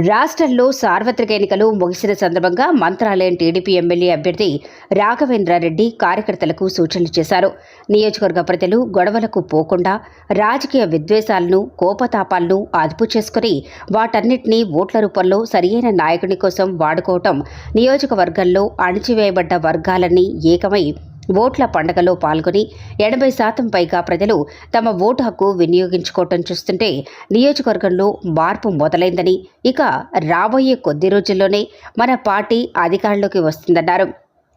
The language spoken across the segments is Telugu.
రాష్ట్రంలో సార్వత్రిక ఎన్నికలు ముగిసిన సందర్భంగా మంత్రాలయం టీడీపీ ఎమ్మెల్యే అభ్యర్థి రాఘవేంద్రారెడ్డి కార్యకర్తలకు సూచనలు చేశారు. నియోజకవర్గ ప్రజలు గొడవలకు పోకుండా రాజకీయ విద్వేషాలను కోపతాపాలను అదుపు చేసుకుని వాటన్నిటినీ ఓట్ల రూపంలో సరియైన నాయకుని కోసం వాడుకోవటం నియోజకవర్గంలో అణిచివేయబడ్డ వర్గాలన్నీ ఏకమై ఓట్ల పండగలో పాల్గొని ఎనభై శాతం పైగా ప్రజలు తమ ఓటు హక్కు వినియోగించుకోవటం చూస్తుంటే నియోజకవర్గంలో మార్పు మొదలైందని ఇక రాబోయే కొద్ది రోజుల్లోనే మన పార్టీ అధికారంలోకి వస్తుందన్నారు.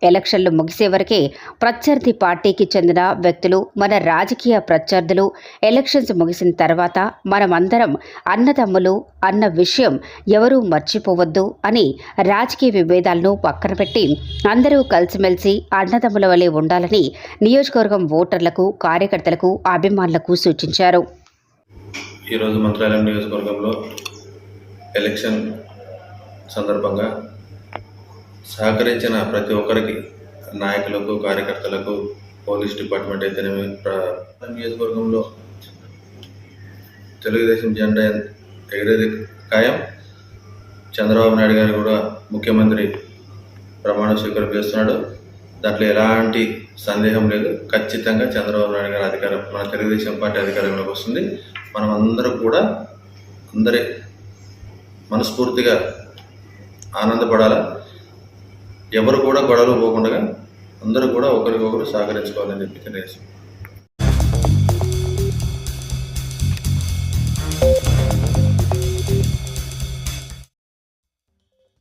ఎలక్షన్లు ముగిసే వరకే ప్రత్యర్థి పార్టీకి చెందిన వ్యక్తులు మన రాజకీయ ప్రత్యర్థులు ఎలక్షన్స్ ముగిసిన తర్వాత మనమందరం అన్నదమ్ములు అన్న విషయం ఎవరూ మర్చిపోవద్దు అని రాజకీయ విభేదాలను పక్కన పెట్టి అందరూ కలిసిమెలిసి అన్నదమ్ముల వలె ఉండాలని నియోజకవర్గం ఓటర్లకు కార్యకర్తలకు అభిమానులకు సూచించారు. ఈరోజు మంత్రాలయం నియోజకవర్గంలో ఎలక్షన్ సందర్భంగా సహకరించిన ప్రతి ఒక్కరికి నాయకులకు కార్యకర్తలకు పోలీస్ డిపార్ట్మెంట్ అయితేనేమి ప్ర- నియోజకవర్గంలో తెలుగుదేశం జెండా ఎగిరేది ఖాయం. చంద్రబాబు నాయుడు గారు కూడా ముఖ్యమంత్రి ప్రమాణ స్వీకారం చేస్తున్నాడు. దాంట్లో ఎలాంటి సందేహం లేదు. ఖచ్చితంగా చంద్రబాబు నాయుడు గారు అధికారం మన తెలుగుదేశం పార్టీ అధికారంలోకి వస్తుంది. మనం అందరం కూడా అందరి మనస్ఫూర్తిగా ఆనందపడాలి. ఎవరు కూడా గొడవలు పోకుండా అందరూ కూడా ఒకరికొకరు సహకరించుకోవాలని చెప్పి తెలియజేస్తున్నాం.